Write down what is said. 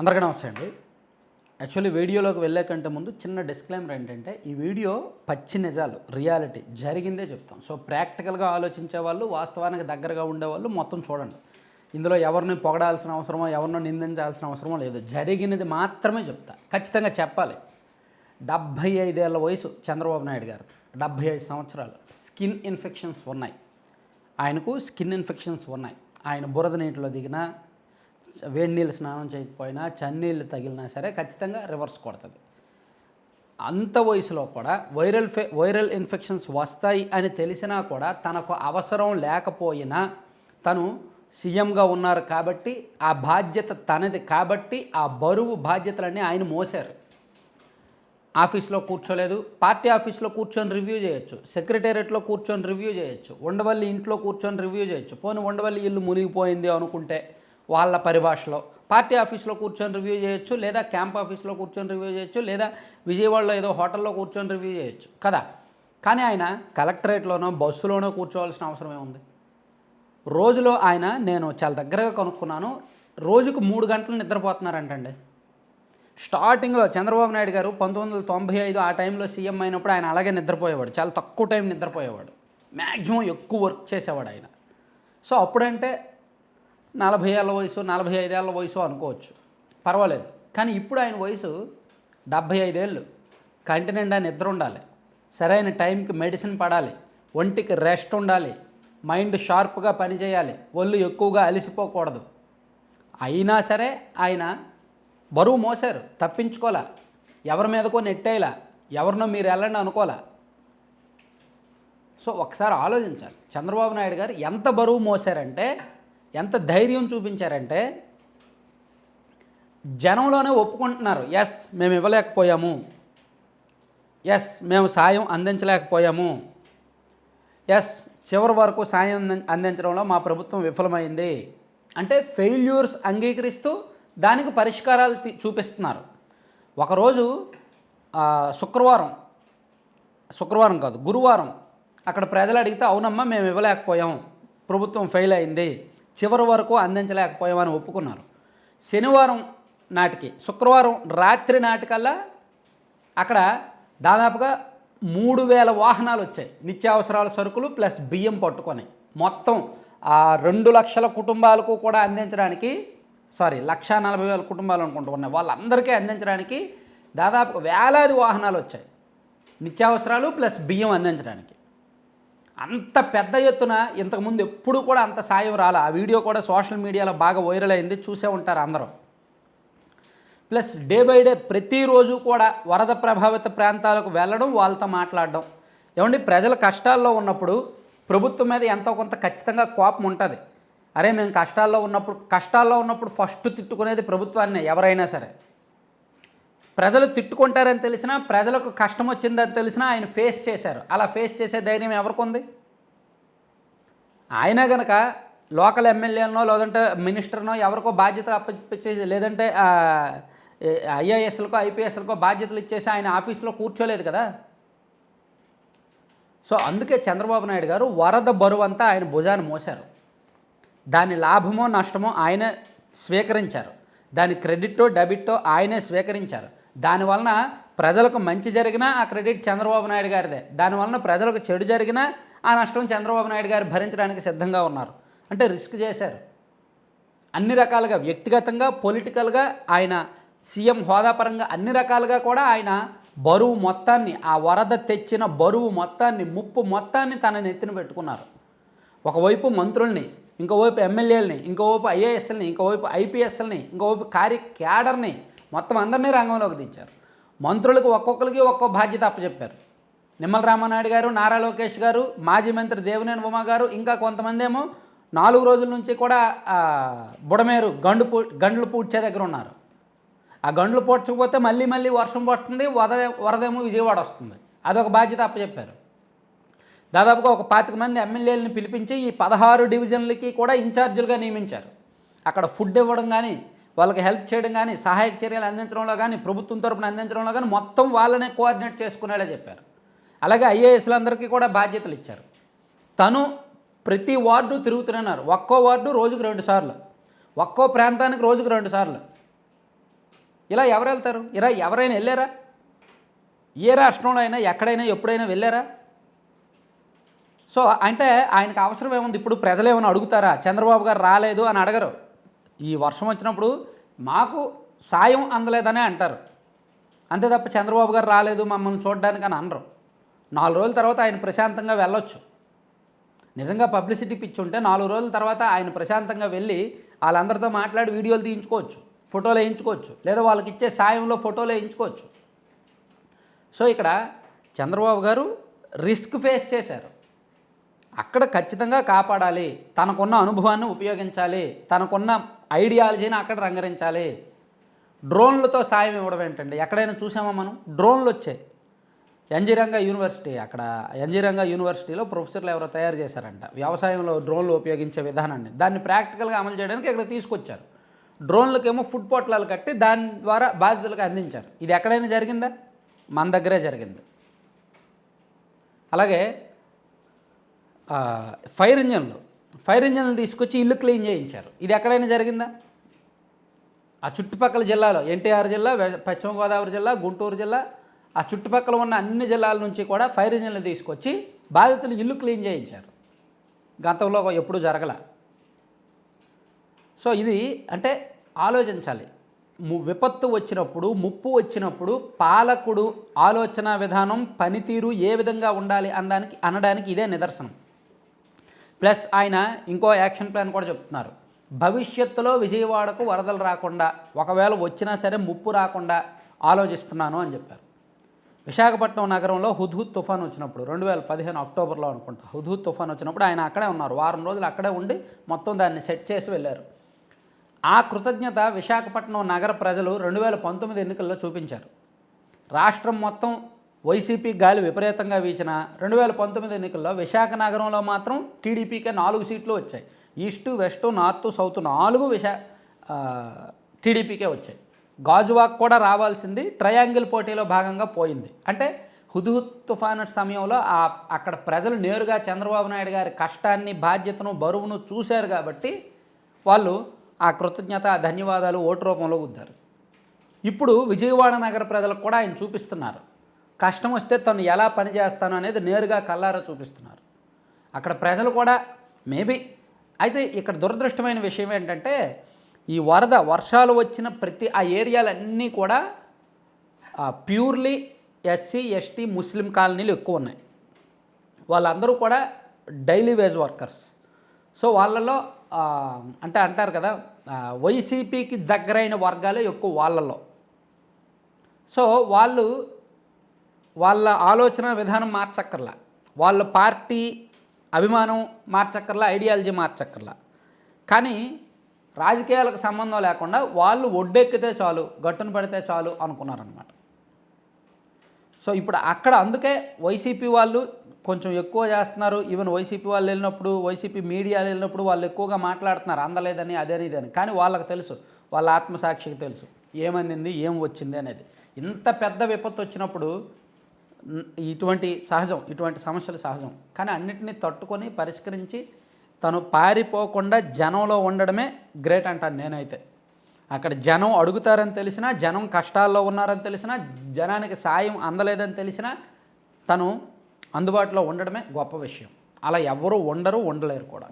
అందరికీ నమస్తే అండి. యాక్చువల్లీ వీడియోలోకి వెళ్ళే కంటే ముందు చిన్న డిస్క్లైమర్ ఏంటంటే ఈ వీడియో పచ్చి నిజాలు రియాలిటీ జరిగిందే చెప్తాం. సో ప్రాక్టికల్గా ఆలోచించే వాళ్ళు వాస్తవానికి దగ్గరగా ఉండేవాళ్ళు మొత్తం చూడండి. ఇందులో ఎవరిని పొగడాల్సిన అవసరమో ఎవరినో నిందించాల్సిన అవసరమో లేదు. జరిగినది మాత్రమే చెప్తా. ఖచ్చితంగా చెప్పాలి. డెబ్భై ఐదేళ్ళ వయసు చంద్రబాబు నాయుడు గారు. డెబ్భై ఐదు సంవత్సరాలు. స్కిన్ ఇన్ఫెక్షన్స్ ఉన్నాయి. ఆయనకు స్కిన్ ఇన్ఫెక్షన్స్ ఉన్నాయి. ఆయన బురద నీటిలో దిగినా వేడి నీళ్ళు స్నానం చేయకపోయినా చన్నీళ్ళు తగిలినా సరే ఖచ్చితంగా రివర్స్ కొడుతుంది. అంత వయసులో కూడా వైరల్ ఫే వైరల్ ఇన్ఫెక్షన్స్ వస్తాయి అని తెలిసినా కూడా తనకు అవసరం లేకపోయినా తను సీఎంగా ఉన్నారు కాబట్టి ఆ బాధ్యత తనది కాబట్టి ఆ బరువు బాధ్యతలన్నీ ఆయన మోసారు ఆఫీస్లో కూర్చోలేదు. పార్టీ ఆఫీస్లో కూర్చొని రివ్యూ చేయొచ్చు. సెక్రటేరియట్లో కూర్చొని రివ్యూ చేయొచ్చు. ఉండవల్లి ఇంట్లో కూర్చొని రివ్యూ చేయొచ్చు. పోనీ ఉండవల్లి ఇల్లు మునిగిపోయింది అనుకుంటే వాళ్ళ పరిభాషలో. పార్టీ ఆఫీస్లో కూర్చొని రివ్యూ చేయొచ్చు లేదా క్యాంప్ ఆఫీస్లో కూర్చొని రివ్యూ చేయొచ్చు లేదా విజయవాడలో ఏదో హోటల్లో కూర్చొని రివ్యూ చేయొచ్చు. కదా? కానీ ఆయన కలెక్టరేట్లోనో బస్సులోనో కూర్చోవాల్సిన అవసరం ఏముంది? రోజులో ఆయన నేను చాలా దగ్గరగా కనుక్కున్నాను రోజుకు మూడు గంటలు నిద్రపోతున్నారంటండి. స్టార్టింగ్లో చంద్రబాబు నాయుడు గారు పంతొమ్మిది వందల తొంభై ఐదు ఆ టైంలో సీఎం అయినప్పుడు ఆయన అలాగే నిద్రపోయేవాడు చాలా తక్కువ టైం నిద్రపోయేవాడు. మ్యాక్సిమం ఎక్కువ వర్క్ చేసేవాడు ఆయన. సో అప్పుడంటే నలభై ఏళ్ళ వయసు నలభై ఐదేళ్ళ వయసు అనుకోవచ్చు. పర్వాలేదు. కానీ ఇప్పుడు ఆయన వయసు డెబ్భై ఐదేళ్ళు. కంటి నిండా నిద్ర ఉండాలి. సరైన టైంకి మెడిసిన్ పడాలి. ఒంటికి రెస్ట్ ఉండాలి. మైండ్ షార్ప్గా పనిచేయాలి. ఒళ్ళు ఎక్కువగా అలసిపోకూడదు. అయినా సరే ఆయన బరువు మోసారు తప్పించుకోలే. ఎవరి మీదకో నెట్టేయలా ఎవరినో మీరు వెళ్ళండి అనుకోలే. సో ఒకసారి ఆలోచించాలి. చంద్రబాబు నాయుడు గారు ఎంత బరువు మోసారంటే ఎంత ధైర్యం చూపించారంటే జనంలోనే ఒప్పుకుంటున్నారు. ఎస్ మేము ఇవ్వలేకపోయాము. ఎస్ మేము సాయం అందించలేకపోయాము. ఎస్ చివరి వరకు సాయం అంది- అందించడంలో మా ప్రభుత్వం విఫలమైంది. అంటే ఫెయిల్యూర్స్ అంగీకరిస్తూ దానికి పరిష్కారాలు చూపిస్తున్నారు. ఒకరోజు శుక్రవారం శుక్రవారం కాదు గురువారం అక్కడ ప్రజలు అడిగితే అవునమ్మా మేము ఇవ్వలేకపోయాం. ప్రభుత్వం ఫెయిల్ అయింది. చివరి వరకు అందించలేకపోయామని ఒప్పుకున్నారు. శనివారం నాటికి శుక్రవారం రాత్రి నాటికల్లా అక్కడ దాదాపుగా మూడు వేల వాహనాలు వచ్చాయి. నిత్యావసరాల సరుకులు ప్లస్ బియ్యం పట్టుకొని. మొత్తం ఆ రెండు లక్షల కుటుంబాలకు కూడా అందించడానికి సారీ లక్ష నలభై వేల కుటుంబాలు అనుకుంటున్నాయి. వాళ్ళందరికీ అందించడానికి దాదాపు వేలాది వాహనాలు వచ్చాయి. నిత్యావసరాలు ప్లస్ బియ్యం అందించడానికి. అంత పెద్ద ఎత్తున ఇంతకుముందు ఎప్పుడు కూడా అంత సాయం రాలే. ఆ వీడియో కూడా సోషల్ మీడియాలో బాగా వైరల్ అయింది. చూసే ఉంటారు అందరూ. ప్లస్ డే బై డే ప్రతిరోజు కూడా వరద ప్రభావిత ప్రాంతాలకు వెళ్ళడం వాళ్ళతో మాట్లాడడం. ఏమండి ప్రజలు కష్టాల్లో ఉన్నప్పుడు ప్రభుత్వం మీద ఎంతో కొంత ఖచ్చితంగా కోపం ఉంటుంది. అరే మేము కష్టాల్లో ఉన్నప్పుడు కష్టాల్లో ఉన్నప్పుడు ఫస్ట్ తిట్టుకునేది ప్రభుత్వాన్ని ఎవరైనా సరే. ప్రజలు తిట్టుకుంటారని తెలిసినా ప్రజలకు కష్టం వచ్చిందని తెలిసినా ఆయన ఫేస్ చేశారు. అలా ఫేస్ చేసే ధైర్యం ఎవరికి ఉంది? ఆయన గనక లోకల్ ఎమ్మెల్యేనో లేదంటే మినిస్టర్నో ఎవరికో బాధ్యతలు అప్పచెప్పేసి లేదంటే ఐఏఎస్లకో ఐపీఎస్లకో బాధ్యతలు ఇచ్చేసి ఆయన ఆఫీస్లో కూర్చోలేదు కదా? సో అందుకే చంద్రబాబు నాయుడు గారు వరద బరువు అంతా ఆయన భుజాన్ని మోశారు. దాని లాభమో నష్టమో ఆయన స్వీకరించారు. దాని క్రెడిట్టో డెబిట్టో ఆయనే స్వీకరించారు. దానివలన ప్రజలకు మంచి జరిగినా ఆ క్రెడిట్ చంద్రబాబు నాయుడు గారిదే. దానివలన ప్రజలకు చెడు జరిగినా ఆ నష్టం చంద్రబాబు నాయుడు గారు భరించడానికి సిద్ధంగా ఉన్నారు. అంటే రిస్క్ చేశారు. అన్ని రకాలుగా వ్యక్తిగతంగా పొలిటికల్గా ఆయన సీఎం హోదా పరంగా అన్ని రకాలుగా కూడా ఆయన బరువు మొత్తాన్ని ఆ వరద తెచ్చిన బరువు మొత్తాన్ని ముప్పు మొత్తాన్ని తన నెత్తిన పెట్టుకున్నారు. ఒకవైపు మంత్రుల్ని ఇంకోవైపు ఎమ్మెల్యేలని ఇంకోవైపు ఐఏఎస్ఎల్ని ఇంకోవైపు ఐపీఎస్ఎల్ని ఇంకోవైపు కార్య క్యాడర్ని మొత్తం అందరినీ రంగంలోకి దించారు. మంత్రులకు ఒక్కొక్కరికి ఒక్కో బాధ్యత అప్పచెప్పారు. నిమ్మల రామానాయుడు గారు నారా లోకేష్ గారు మాజీ మంత్రి దేవినేని ఉమా గారు ఇంకా కొంతమంది ఏమో నాలుగు రోజుల నుంచి కూడా బుడమేరు గండు పూ గండ్లు పూడ్చే దగ్గర ఉన్నారు. ఆ గండ్లు పూడ్చకపోతే మళ్ళీ మళ్ళీ వర్షం పడుతుంది వద వరదేమో విజయవాడ వస్తుంది. అదొక బాధ్యత అప్పచెప్పారు. దాదాపుగా ఒక పాతిక మంది ఎమ్మెల్యేలను పిలిపించి ఈ పదహారు డివిజన్లకి కూడా ఇన్ఛార్జీలుగా నియమించారు. అక్కడ ఫుడ్ ఇవ్వడం కానీ వాళ్ళకి హెల్ప్ చేయడం కానీ సహాయక చర్యలు అందించడంలో కానీ ప్రభుత్వం తరపున అందించడంలో కానీ మొత్తం వాళ్ళనే కోఆర్డినేట్ చేసుకునేలా చెప్పారు. అలాగే ఐఏఎస్లందరికీ కూడా బాధ్యతలు ఇచ్చారు. తను ప్రతి వార్డు తిరుగుతున్నారు ఒక్కో వార్డు రోజుకు రెండు సార్లు. ఒక్కో ప్రాంతానికి రోజుకు రెండు సార్లు. ఇలా ఎవరు వెళ్తారు? ఇలా ఎవరైనా వెళ్ళారా? ఏ రాష్ట్రంలో అయినా ఎక్కడైనా ఎప్పుడైనా వెళ్ళారా? సో అంటే ఆయనకు అవసరం ఏముంది? ఇప్పుడు ప్రజలు ఏమైనా అడుగుతారా? చంద్రబాబు గారు రాలేదు అని అడగరు. ఈ వర్షం వచ్చినప్పుడు మాకు సాయం అందలేదనే అంటారు. అంతే తప్ప చంద్రబాబు గారు రాలేదు మమ్మల్ని చూడడానికి అని అనరు. నాలుగు రోజుల తర్వాత ఆయన ప్రశాంతంగా వెళ్ళొచ్చు. నిజంగా పబ్లిసిటీ పిచ్చి ఉంటే నాలుగు రోజుల తర్వాత ఆయన ప్రశాంతంగా వెళ్ళి వాళ్ళందరితో మాట్లాడి వీడియోలు తీయించుకోవచ్చు ఫోటోలు వేయించుకోవచ్చు లేదా వాళ్ళకి ఇచ్చే సాయంలో ఫోటోలు వేయించుకోవచ్చు. సో ఇక్కడ చంద్రబాబు గారు రిస్క్ ఫేస్ చేశారు. అక్కడ ఖచ్చితంగా కాపాడాలి తనకున్న అనుభవాన్ని ఉపయోగించాలి తనకున్న ఐడియాలజీని అక్కడ రంగరించాలి. డ్రోన్లతో సాయం ఇవ్వడం ఏంటండి? ఎక్కడైనా చూసామా మనం? డ్రోన్లు వచ్చాయి. ఎంజిరంగా యూనివర్సిటీ అక్కడ ఎంజిరంగా యూనివర్సిటీలో ప్రొఫెసర్లు ఎవరో తయారు చేశారంట. వ్యవసాయంలో డ్రోన్లు ఉపయోగించే విధానాన్ని. దాన్ని ప్రాక్టికల్గా అమలు చేయడానికి ఇక్కడ తీసుకొచ్చారు. డ్రోన్లకేమో ఫుడ్ పోట్లాలు కట్టి దాని ద్వారా బాధితులకు అందించారు. ఇది ఎక్కడైనా జరిగిందా? మన దగ్గరే జరిగింది. అలాగే ఫైర్ ఇంజన్లు. ఫైర్ ఇంజన్లు తీసుకొచ్చి ఇల్లు క్లీన్ చేయించారు. ఇది ఎక్కడైనా జరిగిందా? ఆ చుట్టుపక్కల జిల్లాలో ఎన్టీఆర్ జిల్లా పశ్చిమ గోదావరి జిల్లా గుంటూరు జిల్లా ఆ చుట్టుపక్కల ఉన్న అన్ని జిల్లాల నుంచి కూడా ఫైర్ ఇంజన్లు తీసుకొచ్చి బాధితులు ఇల్లు క్లీన్ చేయించారు. గతంలో ఎప్పుడు జరగల. సో ఇది అంటే ఆలోచించాలి. విపత్తు వచ్చినప్పుడు ముప్పు వచ్చినప్పుడు పాలకుడు ఆలోచన విధానం పనితీరు ఏ విధంగా ఉండాలి అనడానికి అనడానికి ఇదే నిదర్శనం. ప్లస్ ఆయన ఇంకో యాక్షన్ ప్లాన్ కూడా చెప్తున్నారు. భవిష్యత్తులో విజయవాడకు వరదలు రాకుండా ఒకవేళ వచ్చినా సరే ముప్పు రాకుండా ఆలోచిస్తున్నాను అని చెప్పారు. విశాఖపట్నం నగరంలో హుద్హుద్ తుఫాన్ వచ్చినప్పుడు రెండు వేల పదిహేను అక్టోబర్లో అనుకుంటా హుద్హుద్ తుఫాన్ వచ్చినప్పుడు ఆయన అక్కడే ఉన్నారు. వారం రోజులు అక్కడే ఉండి మొత్తం దాన్ని సెట్ చేసి వెళ్ళారు. ఆ కృతజ్ఞత విశాఖపట్నం నగర ప్రజలు రెండు వేల పంతొమ్మిది ఎన్నికల్లో చూపించారు. రాష్ట్రం మొత్తం వైసీపీ గాలి విపరీతంగా వీచిన రెండు వేల పంతొమ్మిది ఎన్నికల్లో విశాఖ నగరంలో మాత్రం టీడీపీకే నాలుగు సీట్లు వచ్చాయి. ఈస్టు వెస్ట్ నార్త్ సౌత్ నాలుగు విశా టీడీపీకే వచ్చాయి. గాజువాక్ కూడా రావాల్సింది ట్రయాంగిల్ పోటీలో భాగంగా పోయింది. అంటే హుదుహుద్ తుఫాను సమయంలో ఆ అక్కడ ప్రజలు నేరుగా చంద్రబాబు నాయుడు గారి కష్టాన్ని బాధ్యతను బరువును చూశారు కాబట్టి వాళ్ళు ఆ కృతజ్ఞత ఆ ధన్యవాదాలు ఓటు రూపంలో ఉద్దారు ఇప్పుడు విజయవాడ నగర ప్రజలకు కూడా ఆయన చూపిస్తున్నారు. కష్టం వస్తే తను ఎలా పనిచేస్తాను అనేది నేరుగా కల్లారా చూపిస్తున్నారు. అక్కడ ప్రజలు కూడా మేబీ అయితే ఇక్కడ దురదృష్టమైన విషయం ఏంటంటే ఈ వరద వర్షాలు వచ్చిన ప్రతి ఆ ఏరియాలన్నీ కూడా ప్యూర్లీ ఎస్సీ ఎస్టీ ముస్లిం కాలనీలు ఎక్కువ ఉన్నాయి. వాళ్ళందరూ కూడా డైలీ వేజ్ వర్కర్స్. సో వాళ్ళలో అంటే అంటారు కదా వైసీపీకి దగ్గరైన వర్గాలే ఎక్కువ వాళ్ళలో. సో వాళ్ళు వాళ్ళ ఆలోచన విధానం మార్చక్కర్లా. వాళ్ళ పార్టీ అభిమానం మార్చక్కర్లా ఐడియాలజీ మార్చక్కర్లా. కానీ రాజకీయాలకు సంబంధం లేకుండా వాళ్ళు ఒడ్డెక్కితే చాలు గట్టున పడితే చాలు అనుకున్నారనమాట సో ఇప్పుడు అక్కడ అందుకే వైసీపీ వాళ్ళు కొంచెం ఎక్కువ చేస్తున్నారు. ఈవెన్ వైసీపీ వాళ్ళు వెళ్ళినప్పుడు వైసీపీ మీడియా వెళ్ళినప్పుడు వాళ్ళు ఎక్కువగా మాట్లాడుతున్నారు. అందలేదని అదని ఇదని కానీ వాళ్ళకి తెలుసు వాళ్ళ ఆత్మసాక్షికి తెలుసు. ఏమందింది ఏం వచ్చింది అనేది. ఇంత పెద్ద విపత్తు వచ్చినప్పుడు ఇటువంటి సహజం ఇటువంటి సమస్యలు సహజం. కానీ అన్నిటినీ తట్టుకొని పరిష్కరించి తను పారిపోకుండా జనంలో ఉండడమే గ్రేట్ అంటాను నేనైతే. అక్కడ జనం అడుగుతారని తెలిసినా జనం కష్టాల్లో ఉన్నారని తెలిసినా జనానికి సాయం అందలేదని తెలిసినా తను అందుబాటులో ఉండడమే గొప్ప విషయం. అలా ఎవరు ఉండరు ఉండలేరు కూడా.